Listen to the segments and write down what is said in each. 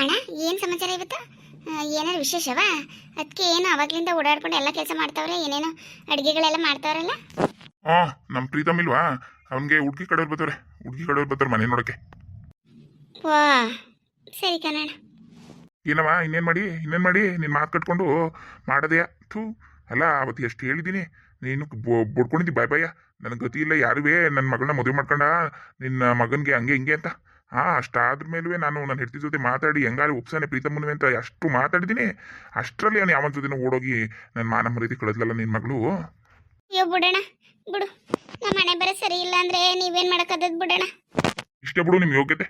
ಅಣ್ಣ ಏನು ಸಮಾಚಾರ ಇವತ್ತು? ಏನಾರು ವಿಶೇಷವಾ? ಅದಕ್ಕೆ ಏನು ಅವಾಗ್ಲಿಂದ ಓಡಾಡ್ಕೊಂಡು ಎಲ್ಲ ಕೆಲಸ ಮಾಡ್ತಾವ್ರೆ ಏನೇನೋ ಅಡುಗೆಗಳೆಲ್ಲ ಮಾಡ್ತಾವ್ರಲ್ಲ? ಆ ನಮ್ಮ ಪ್ರೀತಮ್ ಇಲ್ವಾ? ಅವನಿಗೆ ಹುಡುಗಿ ಕಡೆಯವ್ರು ಬರ್ತಾರೆ ಹುಡುಗಿ ಕಡೆಯವ್ರು ಬರ್ತಾರೆ ಮನೆ ನೋಡಕ್ಕೆ ವಾ ಸರಿ ಕಣಣ್ಣ. ಏನವ ಇನ್ನೇನು ಮಾಡಿ? ಇನ್ನೇನು ಮಾಡಿ? ನಿನ್ನ ಮಾತು ಕಟ್ಕೊಂಡು ಮಾಡದೆಯಾ? ಥೂ ಅಲ್ಲ ಅವತ್ತು ಎಷ್ಟು ಹೇಳಿದ್ದೀನಿ ನೀನು ಬಡ್ಕೊಂಡಿದ್ದಿ ಬಾಯ್ ಬಾಯ. ನನಗೆ ಗತಿ ಇಲ್ಲ ಯಾರುವೇ? ನನ್ನ ಮಗಳನ್ನ ಮದುವೆ ಮಾಡ್ಕೊಂಡ ನಿನ್ನ ಮಗನಿಗೆ ಹಂಗೆ ಹಿಂಗೆ ಅಂತ. ಹಾಂ ಅಷ್ಟಾದ್ರ ಮೇಲೂ ನಾನು ನನ್ನ ಹೆಂಡತಿ ಜೊತೆ ಮಾತಾಡಿ ಹೆಂಗಾರು ಉಪ್ಸಾನೆ ಪ್ರೀತಮ್ಮನವೆ ಅಂತ ಅಷ್ಟು ಮಾತಾಡಿದ್ದೀನಿ. ಅಷ್ಟರಲ್ಲಿ ಅವನು ಯಾವನ ಜೊತೆನೂ ಓಡೋಗಿ ನನ್ನ ಮಾನ ಮರ್ಯಾದೆ ಕಳೆದ್ಲಲ್ಲ ನಿನ್ನ ಮಗಳು? ಅಯ್ಯೋ ಬಿಡೋಣ ಬಿಡು. ನಮ್ಮ ಮನೆ ಬರೋ ಸರಿ ಇಲ್ಲ ಅಂದ್ರೆ ನೀವೇನ್ ಮಾಡಕ್ಕದ್ ಬಿಡೋಣ ಇಷ್ಟೇ ಬಿಡು ನಿಮ್ಮ ಯೋಗ್ಯತೆ.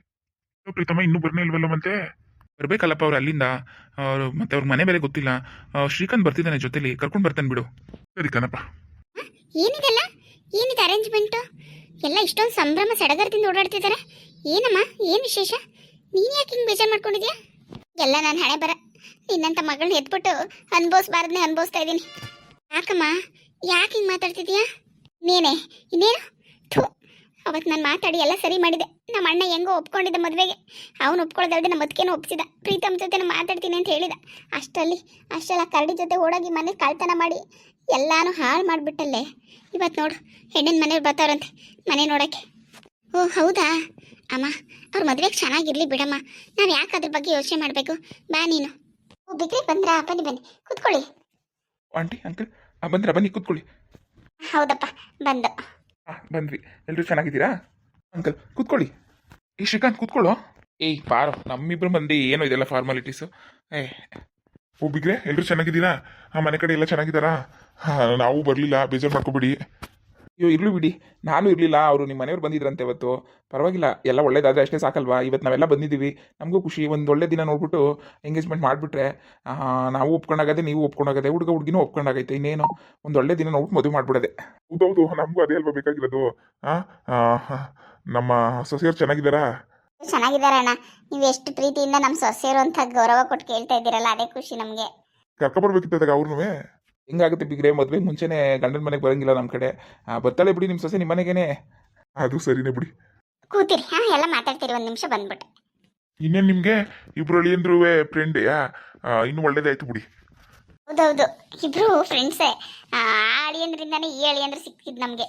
ಪ್ರೀತಮ್ಮ ಇನ್ನೂ ಬರ್ನೇ ಇಲ್ವಲ್ಲ ಮತ್ತೆ? ಬರ್ಬೇಕಲ್ಲಪ್ಪ ಅವ್ರು ಅಲ್ಲಿಂದ. ಅವ್ರು ಮತ್ತೆ ಅವ್ರ ಮನೆ ಬೇರೆ ಗೊತ್ತಿಲ್ಲ. ಆ, ಶ್ರೀಕಾಂತ್ ಬರ್ತಿದ್ದಾನೆ ಜೊತೆಲಿ. ಕರ್ಕೊಂಡು ಬರ್ತಾನೆ ಬಿಡು. ಸರಿ ಕಣಪ್ಪ. ಏನಿದೆಲ್ಲ? ಏನಿದೆ ಅರೇಂಜ್ಮೆಂಟು ಎಲ್ಲ ಇಷ್ಟೊಂದು ಸಂಭ್ರಮ ಸಡಗರದಿಂದ ಓಡಾಡ್ತಿದ್ದಾರೆ. ಏನಮ್ಮ? ಏನು ವಿಶೇಷ? ನೀನು ಯಾಕೆ ಹಿಂಗೆ ಬೇಜಾರು ಮಾಡ್ಕೊಂಡಿದ್ಯಾ? ಎಲ್ಲ ನಾನು ಹಣೆ ಬರ. ನಿನ್ನಂಥ ಮಗಳನ್ನ ಎದ್ಬಿಟ್ಟು ಅನ್ಭವಿಸ್ಬಾರ್ದನ್ನೇ ಅನ್ಭವಿಸ್ತಾ ಇದ್ದೀನಿ. ಯಾಕಮ್ಮ? ಯಾಕೆ ಹಿಂಗೆ ಮಾತಾಡ್ತಿದ್ಯಾ? ನೀನೇ? ಇನ್ನೇನು? ಥೂ. ಅವತ್ತು ನಾನು ಮಾತಾಡಿ ಎಲ್ಲ ಸರಿ ಮಾಡಿದೆ. ನಮ್ಮ ಅಣ್ಣ ಹೆಂಗೋ ಒಪ್ಕೊಂಡಿದ್ದ ಮದುವೆಗೆ. ಅವನು ಒಪ್ಕೊಳ್ದಲ್ದೆ ನಮ್ಮ ಒಪ್ಸಿದ. ಪ್ರೀತಮ್ ಜೊತೆ ಮಾತಾಡ್ತೀನಿ ಅಂತ ಹೇಳಿದ. ಅಷ್ಟರಲ್ಲಿ, ಅಷ್ಟೆಲ್ಲ ಕರಡಿ ಜೊತೆ ಓಡೋಗಿ ಮನೆ ಕಳ್ತನ ಮಾಡಿ ಎಲ್ಲಾನು ಹಾಳು ಮಾಡಿಬಿಟ್ಟಲ್ಲೇ. ಇವತ್ತು ನೋಡು, ಹೆಣ್ಣಿನ ಮನೆಯವ್ರು ಬರ್ತಾರಂತೆ ಮನೆ ನೋಡೋಕ್ಕೆ. ಓ, ಹೌದಾ? ಅಮ್ಮ ಅವ್ರ ಮದುವೆಗೆ ಚೆನ್ನಾಗಿರ್ಲಿ ಬಿಡಮ್ಮ. ನಾವು ಯಾಕೆ ಅದ್ರ ಬಗ್ಗೆ ಯೋಚನೆ ಮಾಡಬೇಕು? ಬಾ ನೀನು. ಓ ಬಿಗ್ರೆ ಬಂದ್ರಾ? ಬನ್ನಿ ಬನ್ನಿ. ಕೂತ್ಕೊಳ್ಳಿ. ಆಂಟಿ ಅಂಕಲ್ ಆ, ಬಂದ್ರಾ? ಬನ್ನಿ ಕೂತ್ಕೊಳ್ಳಿ. ಹೌದಪ್ಪ ಬಂದು. ಆ, ಬಂದ್ವಿ. ಎಲ್ಲರೂ ಚೆನ್ನಾಗಿದ್ದೀರಾ? ಅಂಕಲ್ ಕೂತ್ಕೊಳ್ಳಿ. ಏ ಶ್ರೀಕಾಂತ್ ಕೂತ್ಕೊಳ್ಳೋ? ಏಯ್ ಬಾರೋ ನಮ್ಮಿಬ್ರು ಮಂದಿ ಏನೋ ಇದೆಲ್ಲ ಫಾರ್ಮಾಲಿಟೀಸು ಏ ಓ ಬಿಗ್ರೆ ಎಲ್ಲರೂ ಚೆನ್ನಾಗಿದ್ದೀರಾ? ಆ ಮನೆ ಕಡೆ ಎಲ್ಲ ಚೆನ್ನಾಗಿದ್ದಾರಾ? ಹಾಂ ನಾವು ಬರಲಿಲ್ಲ ಬೇಜಾರು ಮಾಡ್ಕೊಬೇಡಿ. ಅಯ್ಯೋ ಇರ್ಲಿ ಬಿಡಿ. ನಾನು ಇರಲಿಲ್ಲ ಅವರು ನಿಮ್ಮ ಮನೆಯವ್ರು ಬಂದಿದ್ರಂತೆ ಇವತ್ತು. ಪರವಾಗಿಲ್ಲ ಎಲ್ಲ ಒಳ್ಳೇದಾದ್ರೆ ಅಷ್ಟೇ ಸಾಕಲ್ವಾ? ಇವತ್ತು ನಾವೆಲ್ಲ ಬಂದಿದ್ದೀವಿ. ನಮಗೂ ಖುಷಿ. ಒಂದು ಒಳ್ಳೆ ದಿನ ನೋಡ್ಬಿಟ್ಟು ಎಂಗೇಜ್ಮೆಂಟ್ ಮಾಡಿಬಿಟ್ರೆ ನಾವು ಒಪ್ಕೊಂಡಾಗದೆ ನೀವು ಒಪ್ಕೊಂಡಾಗದೆ ಹುಡುಗ ಹುಡುಗಿನೂ ಒಪ್ಕೊಂಡಾಗೈತೆ ಇನ್ನೇನು. ಒಂದು ಒಳ್ಳೆ ದಿನ ನೋಡ್ಬಿಟ್ಟು ಮದುವೆ ಮಾಡಿಬಿಡೋದೆ. ಹೌದೌದು ನಮಗೂ ಅದೇ ಅಲ್ವಾ ಬೇಕಾಗಿರೋದು. ನಮ್ಮ ಸೊಸೆಯರು ಚೆನ್ನಾಗಿದ್ದಾರಾ? ಚೆನ್ನಾಗಿದ್ದಾರೆ ಅಣ್ಣ. ನೀವು ಎಷ್ಟು ಪ್ರೀತಿಯಿಂದ ನಮ್ಮ ಸೊಸೆಯರು ಅಂತ ಗೌರವ ಕೊಟ್ಟು ಕೇಳ್ತಾ ಇದ್ದೀರಲ್ಲ ಅದೇ ಖುಷಿ ನಮಗೆ. ಕರ್ಕೊಂಡ್ಬರ್ಬೇಕಿತ್ತು ಅವ್ರನ್ನೂ ಹೆಂಗಾಗುತ್ತೆ ಬಿಗ್ರೆ? ಮದುವೆಗೆ ಮುಂಚೆನೇ ಗಂಡನ ಮನೆಗೆ ಬರಂಗಿಲ್ಲ ನಮ್ಮ ಕಡೆ. ಬರ್ತಾಳೆ ಬಿಡಿ ನಿಮ್ಮ ಸೊಸೆ ನಿಮ್ಮ ಮನೆಗೇನೆ. ಅದು ಸರಿನೇ ಬಿಡಿ. ಕೂತಿರಿ ಹಾಂ ಎಲ್ಲ ಮಾತಾಡ್ತೀರಿ ಒಂದು ನಿಮಿಷ ಬಂದ್ಬಿಟ್ಟೆ. ಇನ್ನೇನು ನಿಮಗೆ? ಇಬ್ರು ಅಳಿಯಂದ್ರೂ ಫ್ರೆಂಡ್ ಇನ್ನೂ ಒಳ್ಳೇದಾಯ್ತು ಬಿಡಿ. ಹೌದೌದು ಇಬ್ರು ಫ್ರೆಂಡ್ಸೇ ಆ ಅಳಿಯಂದ್ರಿಂದಾನೇ ಈ ಅಳಿಯಂದ್ರೆ ಸಿಕ್ಕಿದ್ದು ನಮಗೆ.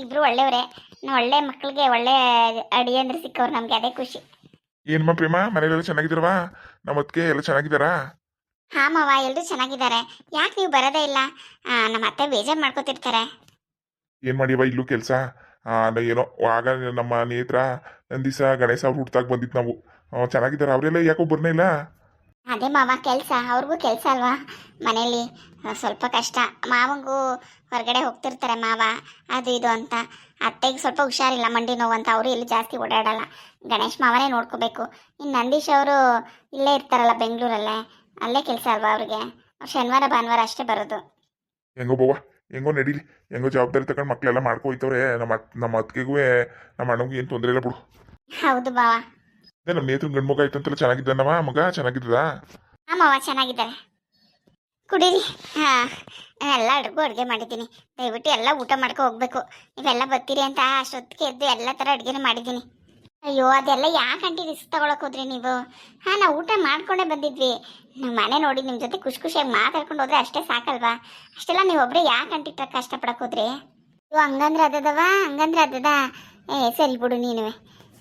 ಇಬ್ರು ಒಳ್ಳೆಯವರೇ ಒಳ್ಳೆ ಮಕ್ಕಳಿಗೆ ಒಳ್ಳೆ ಅಳಿಯಂದ್ರೆ ಸಿಕ್ಕವ್ರು ನಮಗೆ ಅದೇ ಖುಷಿ. ಏನಮ್ಮ ಪ್ರೇಮ? ಮನೇಲೆಲ್ಲ ಚೆನ್ನಾಗಿದ್ದೀರವಾ? ನಮ್ಮ ಅತ್ತಿಗೆ ಎಲ್ಲ ಚೆನ್ನಾಗಿದ್ದಾರಾ? ಹಾಂ ಮಾವ ಎಲ್ಲರೂ ಚೆನ್ನಾಗಿದ್ದಾರೆ. ಯಾಕೆ ನೀವು ಬರೋದೇ ಇಲ್ಲ? ನಮ್ಮ ಅತ್ತೆ ಬೇಜಾರು ಮಾಡ್ಕೋತಿರ್ತಾರೆ. ಏನು ಮಾಡಿವ ಇಲ್ಲೂ ಕೆಲಸ? ಏನೋ ಆಗ ನಮ್ಮ ನೇತ್ರ ನಂದಿಸ ಗಣೇಶ ಅವ್ರು ಹುಟ್ಟಾಗ ಬಂದಿತ್ತು ನಾವು. ಚೆನ್ನಾಗಿದ್ದಾರೆ. ಅವರೆಲ್ಲ ಯಾಕೋ ಬರ್ನೇ ಇಲ್ಲ? ಅದೇ ಮಾವ ಕೆಲಸ. ಅವ್ರಿಗೂ ಕೆಲಸ ಅಲ್ವಾ? ಮನೇಲಿ ಸ್ವಲ್ಪ ಕಷ್ಟ. ಮಾವಂಗೂ ಹೊರಗಡೆ ಹೋಗ್ತಿರ್ತಾರೆ ಮಾವ. ಅದು ಇದು ಅಂತ. ಅತ್ತೆಗೆ ಸ್ವಲ್ಪ ಹುಷಾರಿಲ್ಲ ಮಂಡಿ ನೋವು ಅಂತ. ಅವರು ಇಲ್ಲಿ ಜಾಸ್ತಿ ಓಡಾಡಲ್ಲ. ಗಣೇಶ್ ಮಾವನೇ ನೋಡ್ಕೋಬೇಕು. ಇನ್ನು ನಂದೀಶ್ ಅವರು ಇಲ್ಲೇ ಇರ್ತಾರಲ್ಲ ಬೆಂಗಳೂರಲ್ಲೇ. ಅಲ್ಲೇ ಕೆಲಸ ಅಲ್ವಾ ಅವ್ರಿಗೆ? ಅವ್ರು ಶನಿವಾರ ಭಾನುವಾರ ಅಷ್ಟೇ ಬರೋದು. ಹೆಂಗೋ ಬವ್ವ ಹೆಂಗೋ ನಡೀಲಿ. ಹೆಂಗೋ ಜವಾಬ್ದಾರಿ ತಗೊಂಡು ಮಕ್ಕಳೆಲ್ಲ ಮಾಡ್ಕೋಯ್ತವ್ರೆ. ನಮ್ಮ ಅತ್ ನಮ್ಮ ಅತ್ತಿಗೆಗೂ ನಮ್ಮ ಅಣ್ಣಗೂ ಏನು ತೊಂದರೆ ಇಲ್ಲ ಬಿಡು. ಹೌದು ಬಾವ. ಅದೇ ನಮ್ಮ ನೇತ್ರ ಗಂಡು ಮಗ ಆಯ್ತಂತೆಲ್ಲ ಚೆನ್ನಾಗಿದ್ದಾನವ ಮಗ? ಚೆನ್ನಾಗಿದ್ದದ? ಆಮವ್ವ ಮಾವ ಚೆನ್ನಾಗಿದ್ದಾರೆ. ಕುಡೀರಿ. ಹಾಂ ಎಲ್ಲ ಅಡುಗೆ ಅಡುಗೆ ಮಾಡಿದ್ದೀನಿ. ದಯವಿಟ್ಟು ಎಲ್ಲ ಊಟ ಮಾಡ್ಕೊ ಹೋಗ್ಬೇಕು. ನೀವೆಲ್ಲ ಬರ್ತೀರಿ ಅಂತ ಅಷ್ಟೊತ್ತಿಗೆ ಎದ್ದು ಎಲ್ಲ ಥರ ಅಡುಗೆನೂ ಮಾಡಿದ್ದೀನಿ. ಅಯ್ಯೋ, ಅದೆಲ್ಲ ಯಾಕೆ ಅಂಟಿ ರಿಸ್ಕ್ ತಗೊಳಕ್ ಹೋದ್ರಿ ನೀವು? ಹಾಂ, ನಾವು ಊಟ ಮಾಡ್ಕೊಂಡೇ ಬಂದಿದ್ವಿ. ನಮ್ಮ ಮನೆ ನೋಡಿ ನಿಮ್ಮ ಜೊತೆ ಖುಷಿ ಖುಷಿಯಾಗಿ ಮಾತಾಡ್ಕೊಂಡು ಹೋದ್ರೆ ಅಷ್ಟೇ ಸಾಕಲ್ವಾ? ಅಷ್ಟೆಲ್ಲ ನೀವು ಯಾಕೆ ಅಂಟಿ ಟ್ರಕ್ ಕಷ್ಟಪಡಕ್ಕೆ ಹೋದ್ರಿ? ಅಯ್ಯೋ, ಹಂಗಂದ್ರೆ ಅದದವ ಹಂಗಂದ್ರೆ ಅದದ ಏ, ಸರಿ ಬಿಡು ನೀನು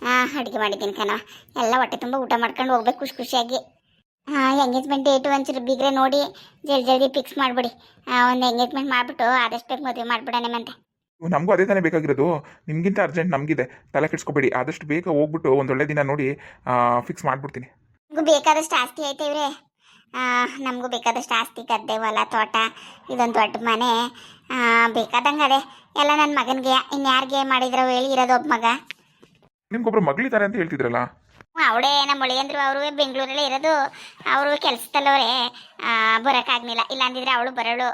ಹಾಂ ಅಡುಗೆ ಮಾಡಿದ್ದೀನಿ ಕಣವ ಎಲ್ಲ ಹೊಟ್ಟೆ ತುಂಬ ಊಟ ಮಾಡ್ಕೊಂಡು ಹೋಗ್ಬೇಕು ಖುಷಿ ಖುಷಿಯಾಗಿ. ಹಾಂ ಎಂಗೇಜ್ಮೆಂಟ್ ಡೇಟು ಒಂಚೂರು ಬಿಗ್ರೆ ನೋಡಿ, ಜಲ್ದಿ ಜಲ್ದಿ ಫಿಕ್ಸ್ ಮಾಡಿಬಿಡಿ. ಒಂದು ಎಂಗೇಜ್ಮೆಂಟ್ ಮಾಡಿಬಿಟ್ಟು ಆದಷ್ಟು ಬೇಗ ಮದುವೆ ಮಾಡಿಬಿಡೋಣ ನಮಗೂ ಅದೇ ತಾನೇ ಬೇಕಾಗಿರೋದು. ನಿಮಗಿಂತ ಅರ್ಜೆಂಟ್ ನಮಗಿದೆ. ತಲೆ ಕೆಡ್ಸ್ಕೊಬೇಡಿ. ಆದಷ್ಟು ಬೇಗ ಹೋಗ್ಬಿಟ್ಟು ಒಂದೊಳ್ಳೆ ದಿನ ನೋಡಿ ಫಿಕ್ಸ್ ಮಾಡಿಬಿಡ್ತೀನಿ. ನಮಗೂ ಬೇಕಾದಷ್ಟು ಆಸ್ತಿ ಐತೆ ಇವ್ರೆ. ನಮಗೂ ಬೇಕಾದಷ್ಟು ಆಸ್ತಿ ಗದ್ದೆ ಹೊಲ ತೋಟ ಇದೊಂದು ದೊಡ್ಡ ಮನೆ. ಬೇಕಾದಂಗೆ ಅದೇ. ಎಲ್ಲ ನನ್ನ ಮಗನಿಗೆ ಇನ್ಯಾರಿಗೆ ಮಾಡಿದ್ರು ಹೇಳಿ ಇರೋದು ಒಬ್ಬ ಮಗ. ನಿಮ್ಗೊಬ್ರು ಮಗಳಿದ್ದಾರೆ ಅಂತ ಹೇಳ್ತಿದ್ರಲ್ಲ? ಅವಳೇ ನಮ್ಮ ಒಳೆಯಂದ್ರು ಅವರು ಬೆಂಗಳೂರಲ್ಲೇ ಇರೋದು. ಅವರು ಕೆಲಸದಲ್ಲವ್ರೆ ಬರೋಕ್ಕಾಗಲಿಲ್ಲ ಇಲ್ಲಾಂದಿದ್ರೆ ಅವಳು ಬರೋಳು.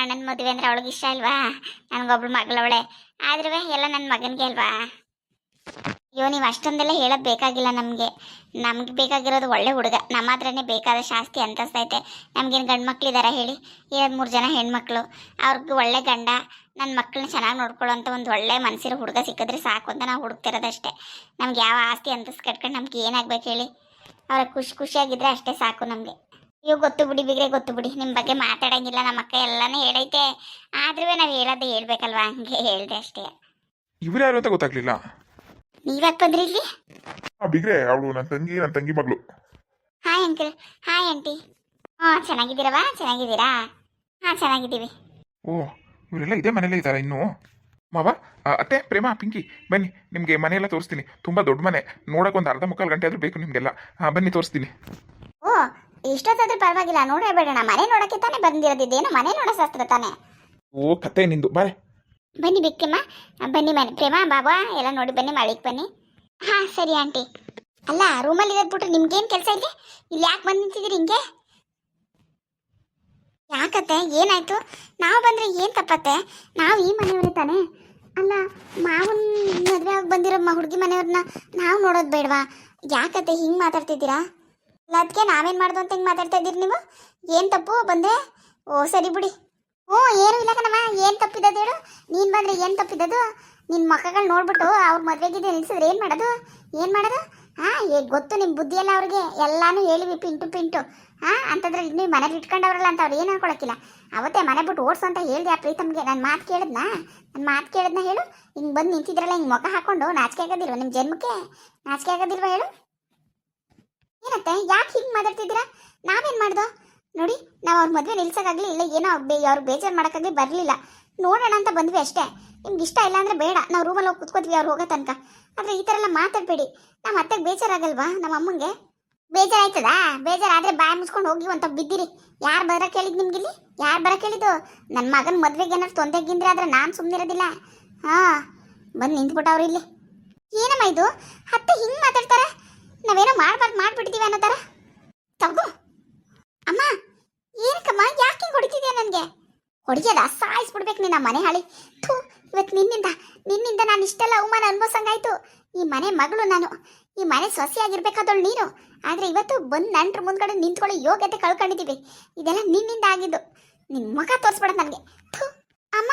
ಅಣ್ಣನ ಮದುವೆ ಅಂದ್ರೆ ಅವಳಿಗೆ ಇಷ್ಟ ಅಲ್ವಾ? ನನಗೊಬ್ಳು ಮಗಳವಳೆ ಆದ್ರೂ ಎಲ್ಲ ನನ್ನ ಮಗನಿಗೆ ಅಲ್ವಾ? ಅಯ್ಯೋ, ನೀವು ಅಷ್ಟೊಂದೆಲ್ಲ ಹೇಳೋದು ಬೇಕಾಗಿಲ್ಲ ನಮಗೆ. ನಮ್ಗೆ ಬೇಕಾಗಿರೋದು ಒಳ್ಳೆ ಹುಡುಗ. ನಮ್ಮ ಹತ್ರನೇ ಬೇಕಾದ ಶಾಸ್ತಿ ಅಂತಸ್ತೈತೆ ನಮ್ಗೇನು ಗಂಡು ಇದ್ದಾರೆ ಹೇಳಿ? ಎರಡು ಮೂರು ಜನ ಹೆಣ್ಮಕ್ಳು. ಅವ್ರಿಗೆ ಒಳ್ಳೆ ಗಂಡ ನನ್ನ ಮಕ್ಕಳನ್ನ ಚೆನ್ನಾಗಿ ನೋಡ್ಕೊಳ್ಳೋಂಥ ಒಂದು ಒಳ್ಳೆ ಮನಸ್ಸಿರೋ ಹುಡುಗ ಸಿಕ್ಕಿದ್ರೆ ಸಾಕು ಅಂತ ನಾವು ಹುಡುಕ್ತಿರೋದಷ್ಟೇ. ನಮ್ಗೆ ಯಾವ ಆಸ್ತಿ ಅಂತಸ್ ಕಟ್ಕೊಂಡು ನಮ್ಗೆ ಏನಾಗ್ಬೇಕು ಹೇಳಿ? ಅವ್ರ ಖುಷಿ ಖುಷಿಯಾಗಿದ್ರೆ ಅಷ್ಟೇ ಸಾಕು ನಮಗೆ. ಇವ್ ಗೊತ್ತು ಬಿಡಿ ಬಿಗ್ರೆ ಗೊತ್ತು ಬಿಡಿ. ನಿಮ್ಮ ಬಗ್ಗೆ ಮಾತಾಡಂಗಿಲ್ಲ ನಮ್ಮ ಅಕ್ಕ ಎಲ್ಲಾನು ಹೇಳೈತೆ. ಆದ್ರೂ ನಾವು ಹೇಳೋದು ಹೇಳ್ಬೇಕಲ್ವಾ? ಹಂಗೆ ಹೇಳ್ದೆ ಅಷ್ಟೇ. ಇವ್ರು ಯಾರು ಅಂತ ಗೊತ್ತಾಗ್ಲಿಲ್ಲ? ನೀವ್ಯಾಕೆ ಬಂದ್ರಿ ಇಲ್ಲಿ? ಆ ಬಿಗ್ರೆ ಅವಳು ನನ್ನ ತಂಗಿ ನನ್ನ ತಂಗಿ ಮಗಳು. Hi uncle. Hi aunty. ಹಾಂ ಚೆನ್ನಾಗಿದ್ದೀರವಾ ಚೆನ್ನಾಗಿದ್ದೀರಾ? ಹಾಂ ಚೆನ್ನಾಗಿದ್ದೀವಿ. ಓ ಇವರೆಲ್ಲ ಇದೇ ಮನೇಲೇ ಇದ್ದಾರೆ ಇನ್ನೂ? ಮಾವ ಆ, ಅತ್ತೆ ಪ್ರೇಮ ಪಿಂಕಿ ಬನ್ನಿ ನಿಮಗೆ ಮನೆಯೆಲ್ಲ ತೋರಿಸ್ತೀನಿ. ತುಂಬ ದೊಡ್ಡ ಮನೆ. ನೋಡೋಕೆ ಒಂದು ಅರ್ಧ ಮುಕ್ಕಾಲು ಗಂಟೆ ಆದರೂ ಬೇಕು ನಿಮಗೆಲ್ಲ. ಹಾಂ ಬನ್ನಿ ತೋರಿಸ್ತೀನಿ. ಓ ಇಷ್ಟೊತ್ತಾದ್ರೂ ಪರವಾಗಿಲ್ಲ ನೋಡೇ ಬೇಡಣ ಮನೆ ನೋಡಕ್ಕೆ ತಾನೇ ಬಂದಿರೋದಿದ್ದೇನು ಮನೆ ನೋಡೋ ಶಾಸ್ತ್ರ ತಾನೆ? ಓ ಕತೆ ನಿಂದು. ಬಾರೆ. ಬನ್ನಿ ಬಿಕ್ಕಮ್ಮ. ಬನ್ನಿ ಮನೆ. ಪ್ರೇಮ ಬಾಬಾ ಎಲ್ಲ ನೋಡಿ ಬನ್ನಿ ಮಳಿಗೆ ಬನ್ನಿ. ಹಾ ಸರಿ ಆಂಟಿ. ಅಲ್ಲ ರೂಮಲ್ಲಿ ಇರೋದು ಬಿಟ್ರೆ ನಿಮ್ಗೇನು ಕೆಲಸ ಇದೆ? ಇಲ್ಲಿ ಯಾಕೆ ಬಂದು ನಿಂತಿದ್ದೀರಿ ಹಿಂಗೆ? ಯಾಕತ್ತೆ? ಏನಾಯ್ತು? ನಾವು ಬಂದ್ರೆ ಏನು ತಪ್ಪತ್ತೆ? ನಾವು ಈ ಮನೆಯವರೇ ತಾನೆ? ಅಲ್ಲ ಮಾವನ ಮದುವೆ ಆಗಿ ಬಂದಿರೋ ಹುಡುಗಿ ಮನೆಯವ್ರನ್ನ ನಾವು ನೋಡೋದು ಬೇಡವಾ? ಯಾಕತ್ತೆ ಹಿಂಗೆ ಮಾತಾಡ್ತಿದ್ದೀರಾ? ಅಲ್ಲ ಅದಕ್ಕೆ ನಾವೇನು ಮಾಡ್ದು ಅಂತ ಹಿಂಗೆ ಮಾತಾಡ್ತಾ ಇದ್ದೀರಿ ನೀವು? ಏನು ತಪ್ಪು? ಬಂದೆ. ಓ, ಸರಿ ಬಿಡಿ. ಹ್ಞೂ, ಏನು ಇಲ್ಲ ಕಣಮ್ಮ. ಏನು ತಪ್ಪಿದ್ದದು ಹೇಳು? ನೀನು ಬಂದ್ರೆ ಏನು ತಪ್ಪಿದ್ದದು? ನಿನ್ನ ಮಕ್ಕಳು ನೋಡ್ಬಿಟ್ಟು ಅವ್ರ ಮದುವೆಗಿದೆ ನಿಲ್ಸಿದ್ರೆ ಏನು ಮಾಡೋದು? ಏನು ಮಾಡೋದು? ಹಾಂ ಏ ಗೊತ್ತು ನಿಮ್ಮ ಬುದ್ಧಿ ಎಲ್ಲ ಅವ್ರಿಗೆ? ಎಲ್ಲಾನು ಹೇಳಿವಿ ಪಿಂಟು ಪಿಂಟು. ಹಾಂ ಅಂತಂದ್ರೆ ನೀವು ಮನೇಲಿ ಇಟ್ಕೊಂಡವ್ರಲ್ಲ ಅಂತ ಅವ್ರು ಏನು ಅನ್ಕೊಳಕ್ಕಿಲ್ಲ. ಅವತ್ತೇ ಮನೆ ಬಿಟ್ಟು ಓಡಿಸು ಅಂತ ಹೇಳ್ದೆ ಆ ಪ್ರೀತಮ್ಗೆ. ನಾನು ಮಾತು ಕೇಳಿದ್ನಾ? ನನ್ನ ಮಾತು ಕೇಳಿದ್ನ ಹೇಳು? ಹಿಂಗೆ ಬಂದು ನಿಂತಿದ್ರಲ್ಲ, ಹಿಂಗೆ ಮುಖ ಹಾಕೊಂಡು ನಾಚಿಕೆ ಆಗೋದಿಲ್ವ ನಿಮ್ಮ ಜನ್ಮಕ್ಕೆ? ನಾಚಿಕೆ ಆಗೋದಿಲ್ವ ಹೇಳು? ಏನತ್ತೆ, ಯಾಕೆ ಹಿಂಗೆ ಮಾತಾಡ್ತಿದ್ದೀರಾ? ನಾವೇನು ಮಾಡ್ದೋ? ನೋಡಿ, ನಾವು ಅವ್ರ ಮದುವೆ ನಿಲ್ಸೋಕ್ಕಾಗಲಿ ಇಲ್ಲ, ಏನೋ ಬೇ ಅವ್ರಿಗೆ ಬೇಜಾರು ಮಾಡೋಕ್ಕಾಗಲಿ ಬರಲಿಲ್ಲ. ನೋಡೋಣ ಅಂತ ಬಂದ್ವಿ ಅಷ್ಟೇ. ನಿಮ್ಗೆ ಇಷ್ಟ ಇಲ್ಲ ಅಂದರೆ ಬೇಡ, ನಾವು ರೂಮಲ್ಲಿ ಹೋಗಿ ಕುತ್ಕೋತೀವಿ ಅವ್ರು ಹೋಗೋ ತನಕ. ಆದರೆ ಈ ಥರ ಎಲ್ಲ ಮಾತಾಡಬೇಡಿ. ನಮ್ಮ ಅತ್ತೆಗೆ ಬೇಜಾರಾಗಲ್ವಾ, ನಮ್ಮ ಅಮ್ಮಂಗೆ? ಬೇಜಾರಾಯ್ತದ? ಬೇಜಾರಾದರೆ ಬಾಯಿ ಮುಚ್ಕೊಂಡು ಹೋಗಿ ಅಂತ ಬಿದ್ದಿರಿ. ಯಾರು ಬರೋಕೆ ನಿಮ್ಗೆ ಇಲ್ಲಿ? ಯಾರು ಬರೋಕೆ ಕೇಳಿದ್ದು? ನನ್ನ ಮಗನ ಮದುವೆಗೆ ಏನಾದ್ರು ತೊಂದರೆ ಆದರೆ ನಾನು ಸುಮ್ಮನಿರೋದಿಲ್ಲ ಹಾಂ, ಬಂದು ನಿಂತ್ಬಿಟ್ಟವ್ರು ಇಲ್ಲಿ. ಏನಮ್ಮ ಇದು? ಅತ್ತೆ ಹಿಂಗೆ ಮಾತಾಡ್ತಾರೆ. ನಾವೇನೋ ಮಾಡ್ಬಾರ್ದು ಮಾಡ್ಬಿಡ್ತೀವಿ ಅನ್ನೋ ಥರ. ತಗೋ. ಅಮ್ಮ, ಏನಕ್ಕಮ್ಮ, ಯಾಕೆ ಹೊಡಿತಿದ್ಯಾ ನನಗೆ? ಹೊಡಿಯೋದ? ಸಾಯಿಸ್ಬಿಡ್ಬೇಕು ನಿನ್ನ ಮನೆ ಹಾಳಿ. ಥೂ ಇವತ್ತು ನಿನ್ನಿಂದ ನಿನ್ನಿಂದ ನಾನು ಇಷ್ಟೆಲ್ಲ ಅವಮಾನ ಅನ್ಭವಿಸಂಗಾಯ್ತು. ಈ ಮನೆ ಮಗಳು ನಾನು. ಈ ಮನೆ ಸೊಸೆಯಾಗಿರ್ಬೇಕಾದವಳು ನೀನು. ಆದರೆ ಇವತ್ತು ಬಂದು ನಂಟ್ರ ಮುಂದ್ಗಡೆ ನಿಂತ್ಕೊಳ್ಳೋ ಯೋಗ್ಯತೆ ಕಳ್ಕೊಂಡಿದ್ದೀವಿ ಇದೆಲ್ಲ ನಿನ್ನಿಂದ ಆಗಿದ್ದು. ನಿನ್ನ ಮುಖ ತೋರಿಸ್ಬೇಡ ನನಗೆ. ಥೂ, ಅಮ್ಮ.